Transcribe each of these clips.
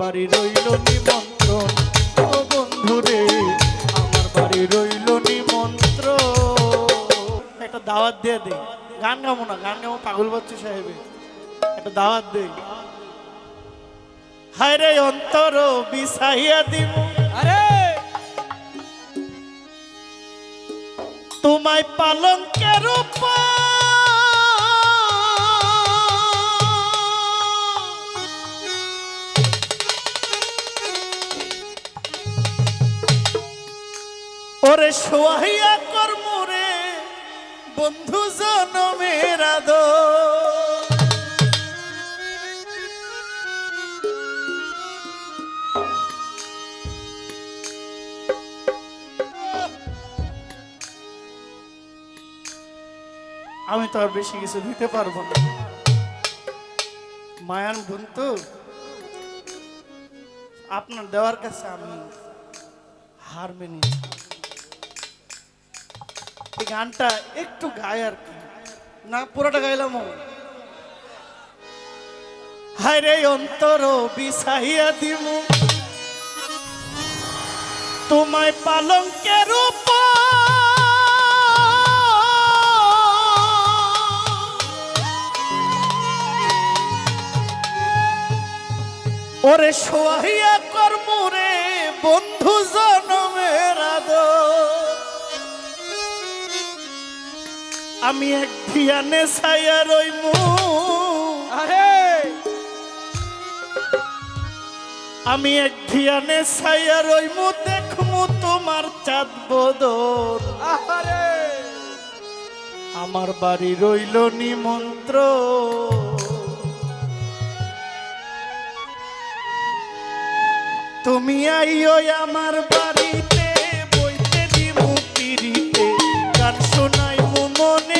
বাড়ি রইল নিমন্ত্রণ। ও বন্ধু রে আমার বাড়ি রইল নিমন্ত্রণ। একটা দাওয়াত দিয়ে দে। গান গাবো না গান গাবো পাগল বাচ্চু সাহেবে। একটা দাওয়াত দে। হায় রে অন্তর বিছাইয়া দিব আরে! তোমায় পালঙ্কের উপর সোহাইয়া কর্মরে বন্ধু জনমের আমি তো আর বেশি কিছু দিতে পারব না। মায়ান বোন তো আপনার দেওয়ার কাছে আমি হার মেনে এই গানটা একটু গায় আর কি। না, পুরোটা গাইলাম হায় রে অন্তর বিছাইয়া দিমু। তোমায় পালঙ্কের উপর। ওরে সোহাইয়া কর্মরে বন্ধু জনমের আমি এক ধিয়ানে ছায়া রইমু। আরে! আমি এক ধিয়ানে ছায়া রইমু দেখমু তোমার চাঁদ বদর আরে আমার বাড়ি রইল নিমন্ত্র। তুমি আইও আমার বাড়িতে বইতে দিমু পিড়িতে। গান শোনাই মনেরই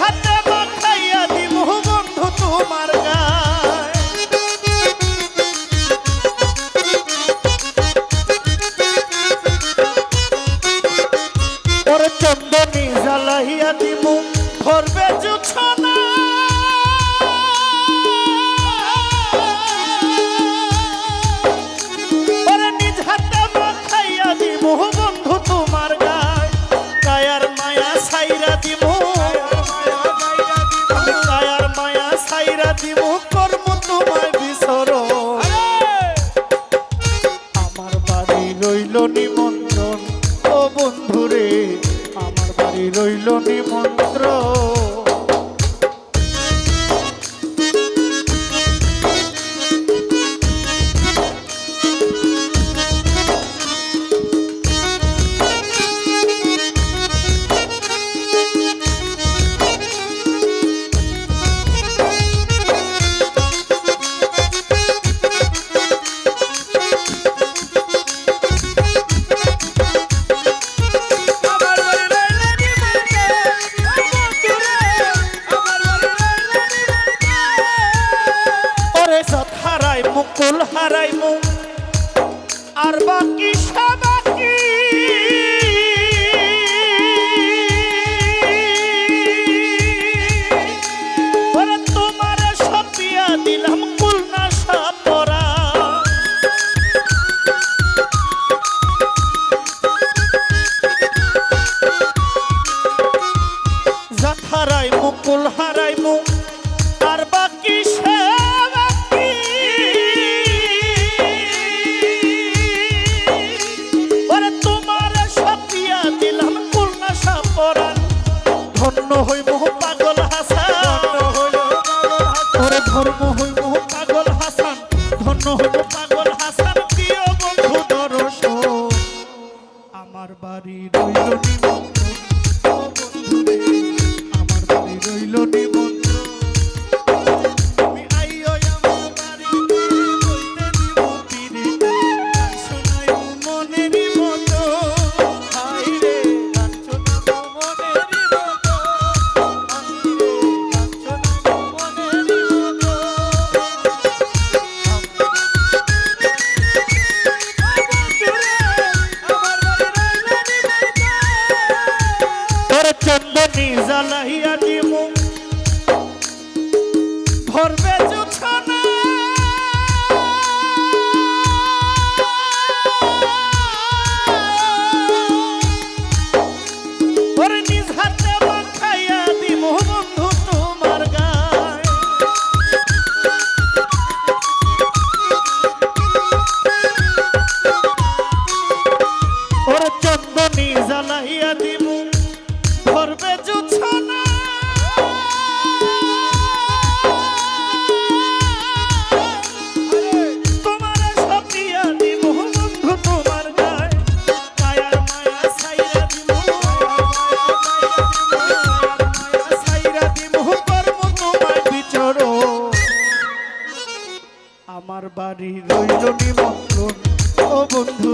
হাতে মাখাইয়া দিমু বন্ধু তোমার গায় নিমন্ত্রণ চন্দনী জ্বালাইয়া দিমু। No.